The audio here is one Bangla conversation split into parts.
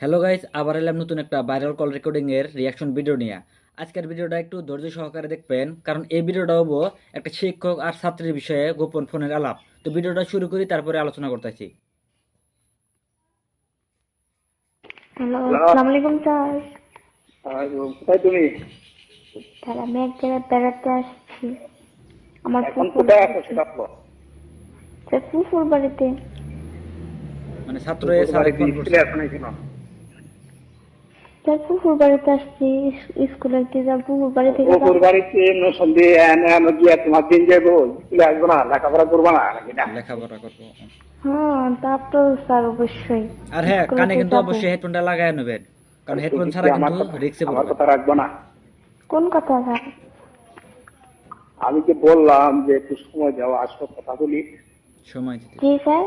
হ্যালো গাইস আবার এলাম নতুন একটা ভাইরাল কল রেকর্ডিং এর রিয়াকশন ভিডিও নিয়ে। আজকের ভিডিওটা একটু ধৈর্য সহকারে দেখবেন কারণ এই ভিডিওটা হব একটা শিক্ষক আর ছাত্রের বিষয়ে গোপন ফোনের আলাপ। তো ভিডিওটা শুরু করি তারপরে আলোচনা করতেছি। হ্যালো আসসালামু আলাইকুম স্যার কোথায় তুমি? স্যার আমি এক জায়গায় বেড়াতে আসছি। আমার কোথায় আছো সেটা বলো। স্যার ফুফুর বাড়িতে। মানে ছাত্র এ স্যার ফোন করছে স্কুলে আসো নাই কেন স্যার ফুফুর বাড়িতে আসছি স্কুলে গিয়ে যা ফুফুর বাড়ি থেকে যা- বাড়িতে নসন্দি এনে এনে গিয়া তোমার দিন যাব স্কুলে আসব না লেখাপড়া করব না লেখাপড়া করব। হ্যাঁ তা তো স্যার অবশ্যই। আর হ্যাঁ কানে কিন্তু অবশ্যই হেডফোনটা লাগায় নেবেন কারণ হেডফোন ছাড়া কিন্তু রিক্সে পড়বে। কথা রাখব না। কোন কথা স্যার? আমি যে বললাম যে একটু সময় দাও আসো কথা বলি। সময় দিতে। জি স্যার?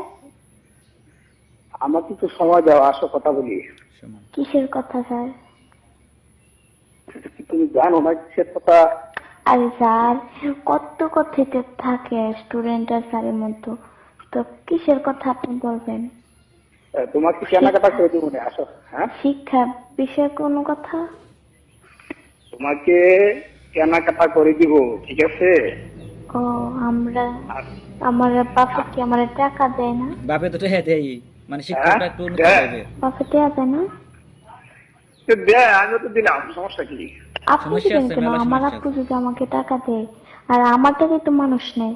আমাকে একটু সময় দাও আসো কথা বলি। কিসের কথা স্যার? তুমি জানো না কিসের কথা? আরে স্যার কত কথিতে থাকে স্টুডেন্ট আর স্যারের মধ্যে। তো কিসের কথা আপনি বলবেন? তোমাকে কেনাকাটা করে দেবো না আসো হ্যাঁ? শিক্ষা বিষয়ে কোনো কথা? তোমাকে কেনাকাটা করে দিব ঠিক আছে? ও আমরা আমার বাপে কি আমার টাকা দেয় না? বাপে তো হ্যাঁ দেয় মানে শিক্ষকটা একটু উন্নত হ্যাঁ। হবে টাকা দেয় না? তো দেয় আমি তো দিলাম সমস্যা কি? আপনি দিবেন আছে, কেন? আমার আপু যদি আমাকে টাকা দেয় আর আমার টাকায় তো মানুষ নেই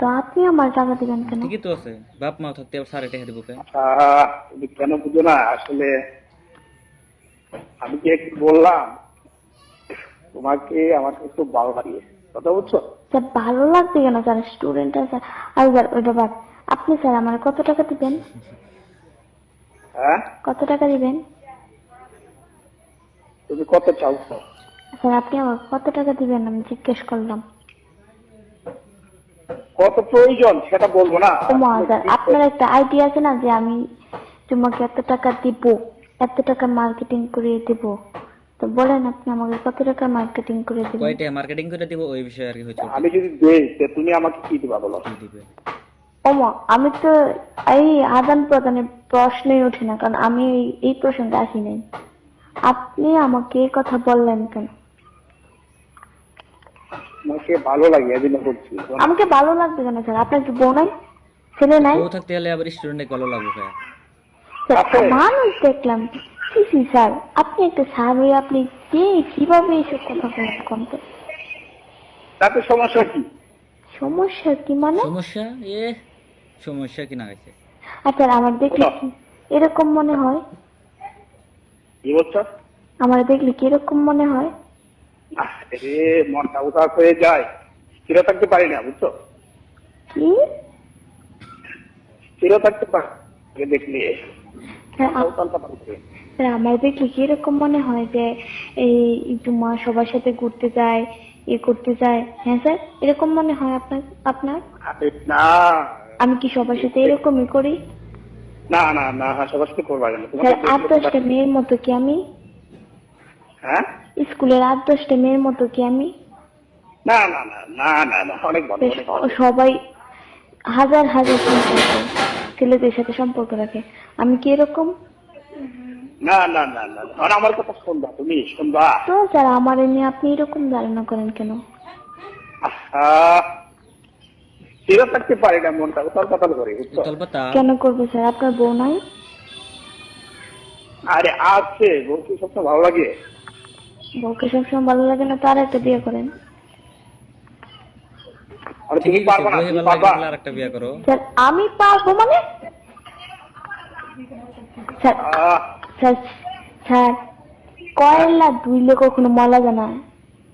তো আপনি আমার টাকা দিবেন কেন? ঠিকই তো আছে। বাপ মা থাকতে আবার স্যার এটা দেবো কেন আহ, কেন বুঝো না? আসলে আমি কি একটু বললাম তোমাকে আমার খুব ভালো লাগে। কথা বুঝছ? স্যার ভালো লাগবে কেন? স্যার স্টুডেন্ট আছে আর স্যার ওইটা বাদ। আপনি স্যার আমার কত টাকা দিবেন? হ্যাঁ? কত টাকা দিবেন? তুমি কত চাও? স্যার আপনি আমার কত টাকা দিবেন? আমি জিজ্ঞেস করলাম। কত প্রয়োজন? সেটা বলব না। স্যার আপনার একটা আইডিয়া আছে না যে আমি তোমাকে এত টাকা দিব এত টাকা মার্কেটিং করে দিব? তো বলেন আপনি আমাকে কত টাকা মার্কেটিং করে দিবেন? কয়টা মার্কেটিং করে দিব ওই বিষয়ে আর কি হচ্ছে। আমি যদি দেই তুমি আমাকে কি দিবা বলো? কি দিবে? ওমা আমি তো এই আদান প্রদানের প্রশ্নই ওঠে না কারণ আমি এই- প্রসঙ্গে আসি নাই। আপনি আমাকে এই কথা বললেন কেন? আমাকে ভালো লাগে জন্য বলছি। আমাকে ভালো লাগবে কেন স্যার? আপনার কি বউ নাই? ছেলে নাই? বউ থাকতে হলে আবার স্টুডেন্টে ভালো লাগবে ভাই স্যার, মানুষ দেখলাম। জি জি স্যার? আপনি একটা স্যার হয়ে আপনি কে? কীভাবে এইসব কথা বলেন কমতে তাতে সমস্যা কি? সমস্যা কি মানে? সমস্যা? এ সমস্যা কি না গেছে আচ্ছা আমার দেখলে কি? এরকম মনে হয়। কি বলছো? আমার দেখলে কি এরকম মনে হয়? রে মনটা উদাস হয়ে যায়। স্থির থাকতে পারি না বুঝছ? কি? স্থির থাকতে পারি দেখলে। উতালটা পারছে। আমার দেখলে কি এরকম মনে হয় যে এই জুমা সবার সাথে ঘুরতে যায় এ করতে যায়? হ্যাঁ স্যার এরকম মনে হয় আপনার আপনার? না আমি কি সবার সাথে এরকমই করি না না না সবার সাথে করবা না তোমাকে স্যার আট দশটা মেয়ের মতো কি আমি হ্যাঁ স্কুলের আট দশটা মেয়ের মতো কি আমি না না না না না না অনেক ভালো। সবাই হাজার হাজার সম্পর্ক ছেলেদের সাথে সম্পর্ক রাখে আমি কি এরকম না না না না। আমার কথা শুনবা তুমি শুনবা তো স্যার আমার এ নিয়ে আপনি এরকম ধারণা করেন কেন আহা, স্থির থাকতে পারি না মনটা উতাল পাতাল করে কেন করব স্যার? আপনার বউ নাই? আরে আছে বলছি সবসময় ভালো লাগে? বউকে সবসময় ভালো লাগে না তার একটা বিয়ে করেন। তুমি পারবা না তুমি পারবা। আরেকটা বিয়ে করো। স্যার আমি পারব মানে? স্যার আহ, স্যার স্যার কয়লা ধুইলে কখনো মলা জানা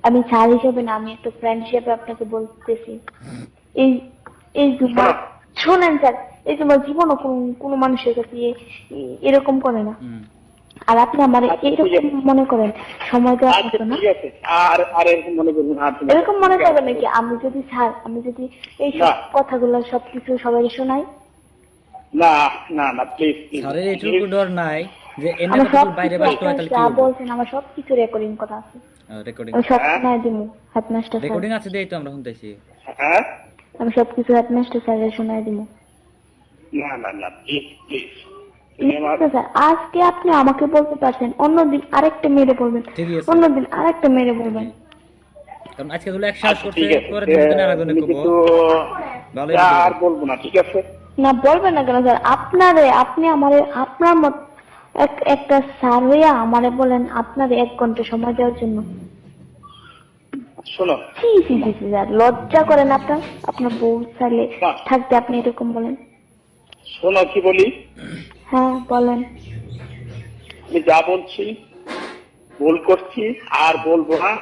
আমি স্যার হিসেবে না আমি একটা ফ্রেন্ড হিসেবে আপনাকে বলতেছি। এই এই জুমা শোনেন স্যার এই জুমা জীবনও কোনো মানুষের কাছে এরকম করে না। আর আপনি আমার আচ্ছা, এরকম মনে করেন সময় দেওয়া আচ্ছা হতো না? এরকম মনে মনে করবেন নাকি? আমি যদি স্যার আমি যদি এই সব কথাগুলো সবকিছু সবাইকে শোনাই? না না না প্লিজ স্যারের এটুকু ডর নাই যে এনে সব বাইরে কিছু বাসতে তাহলে কি যা বলছেন আমার সব কিছু রেকর্ডিং করা আছে। রেকর্ডিং সব হ্যাঁ? রেকর্ডিং আছে দেই তো আমরা শুনতেছি। হ্যাঁ? আমি সব কিছু হেডমাস্টার স্যারের শোনাই দিব। না না না প্লিজ প্লিজ আজকে আপনি আমাকে বলতে পারছেন অন্যদিন আরেকটা মেরে বলবেন। অন্যদিন আরেকটা মেরে বলবেন। কারণ আজকে গুলো এক সাহস আচ্ছা, আছে। পরের দিন দিন আরেকজনে আমি কব ভালোই আর বলব না ঠিক আছে? না বলবেন না কেন স্যার আপনারে আপনি আমারে আপনার মত এক- একটা স্যার হইয়া আমারে বলেন আপনার এক ঘণ্টা সময় দেওয়ার জন্য। শোনো। ছি ছি ছি, স্যার লজ্জা করেন আপনার? আপনার বউ চাইলে থাকতে আপনি এরকম বলেন। শোনো কি বলি? হ্যাঁ বলেন। আমি যা বলছি ভুল করছি আর বলব না।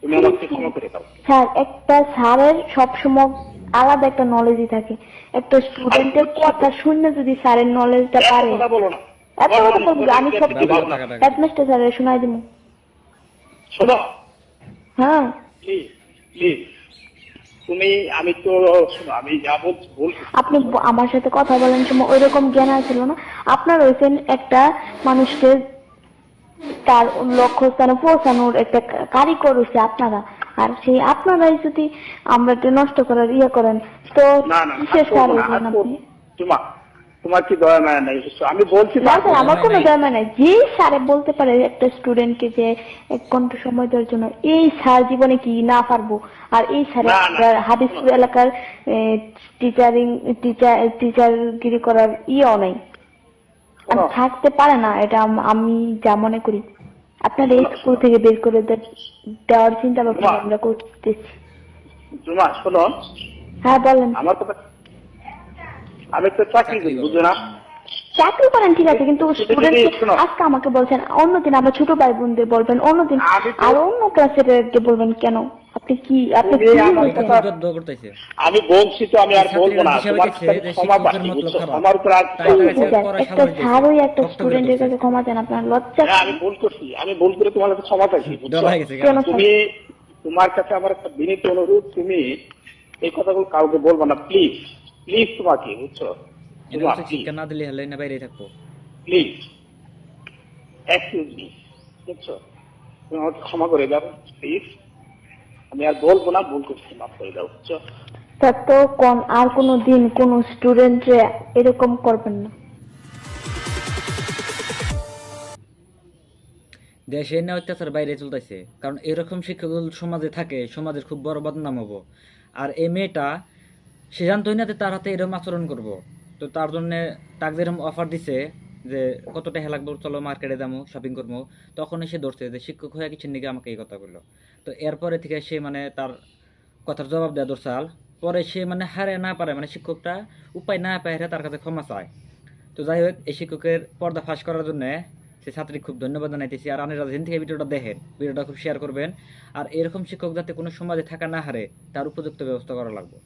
তুমি আমাকে ক্ষমা করে দাও। স্যার একটা স্যারের সবসময় আলাদা একটা নলেজই থাকে। একটা স্টুডেন্টের কথা শুনে যদি স্যারের নলেজটা পারে। কথা বলো না। এত কথা বলব আমি সব কিছু হেডমাস্টার স্যারের শোনাই দিব। শোনো। হ্যাঁ। প্লিজ প্লিজ তুমি আমি তো আমি যা বলছি। আপনি আমার সাথে কথা বলেন সময় ওই রকম জ্ঞান ছিল না। আপনার হয়েছেন একটা মানুষকে তার লক্ষ্যস্থানে পৌঁছানোর একটা কারিগর হচ্ছে আপনারা। আর সেই আপনারাই যদি আমরা নষ্ট করার ইয়ে করেন তো আর হইলেন আপনি তোমার কি দয়া মায়া নাই? আমি বলছি না স্যার আমার কোনো নাই। দরকার নাই। যে স্যারে বলতে পারে একটা স্টুডেন্টকে যে এক ঘণ্টা সময় দেওয়ার জন্য এই স্যার জীবনে কি না পারব? আর এই স্যার। হাদিসপুর এলাকার টিচারিং টিচার টিচারগিরি করার ইয়েও নাই। থাকতে পারে না এটা আমি যা মনে করি। আপনার এই স্কুল থেকে বের করে দে- দেওয়ার চিন্তা ভাবনা আমরা করতেছি। তোমার শোনো। হ্যাঁ বলেন। আমার কথা আমি তো চাকরি করি বুঝো না? চাকরি করেন ঠিক আছে কিন্তু। আজকে আমাকে বলছেন অন্যদিন আমার ছোট ভাই বোনদের বলবেন অন্যদিন আর অন্য ক্লাসের বলবেন কেন? আপনি কি আপনি আমি বলছি তো আমি আর বলব না। তোমার। আমার উপর একটা দেখছে। স্যারই একটা স্টুডেন্টের কাছে ক্ষমা চান আপনার লজ্জা হ্যাঁ, আমি ভুল করছি। আমি ভুল করে তোমার কাছে ক্ষমা চাইছি? তুমি তোমার কাছে আমার একটা বিনীত অনুরোধ তুমি এই কথাগুলো কাউকে বলব না প্লিজ প্লিজ তোমাকে বুঝছ এটা শিক্ষা না দিলে হলে না বাইরে থাকব প্লিজ এক্সকিউজ মি বুঝছ তুমি আমাকে ক্ষমা করে দাও প্লিজ আমি আর বলব না ভুল করছি মাফ করে দাও বুঝছ তো কোন আর কোনো দিন কোন স্টুডেন্টে এরকম করবেন না। দেশে না অত্যাচার বাইরে চলতেছে কারণ এরকম শিক্ষক সমাজে থাকে সমাজের খুব বড় বদনাম হব। আর এই মেয়েটা সে জানতোই না যে তার হাতে এরকম আচরণ করব। তো তার জন্য তাকে যেরকম অফার দিছে যে, কত টাকা লাগবে? চলো মার্কেটে যাব শপিং করব তখন সে ধরছে যে, শিক্ষক হয়ে কিছু নাকি আমাকে এই কথা বলল। তো এরপরে থেকে সে মানে তার কথার জবাব দেয় দোরসাল পরে সে মানে হারে না পারে মানে শিক্ষকটা উপায় না পায় তার কাছে ক্ষমা চায়। তো যাই হোক, এই শিক্ষকের পর্দা ফাঁস করার জন্য সে ছাত্রী খুব ধন্যবাদ জানাইতেছি। আর আপনারা যেদিন থেকে ভিডিওটা দেখেন, ভিডিওটা খুব শেয়ার করবেন। আর এরকম শিক্ষক যাতে কোনো সমাজে থাকা না হারে, তার উপযুক্ত ব্যবস্থা করা লাগবে।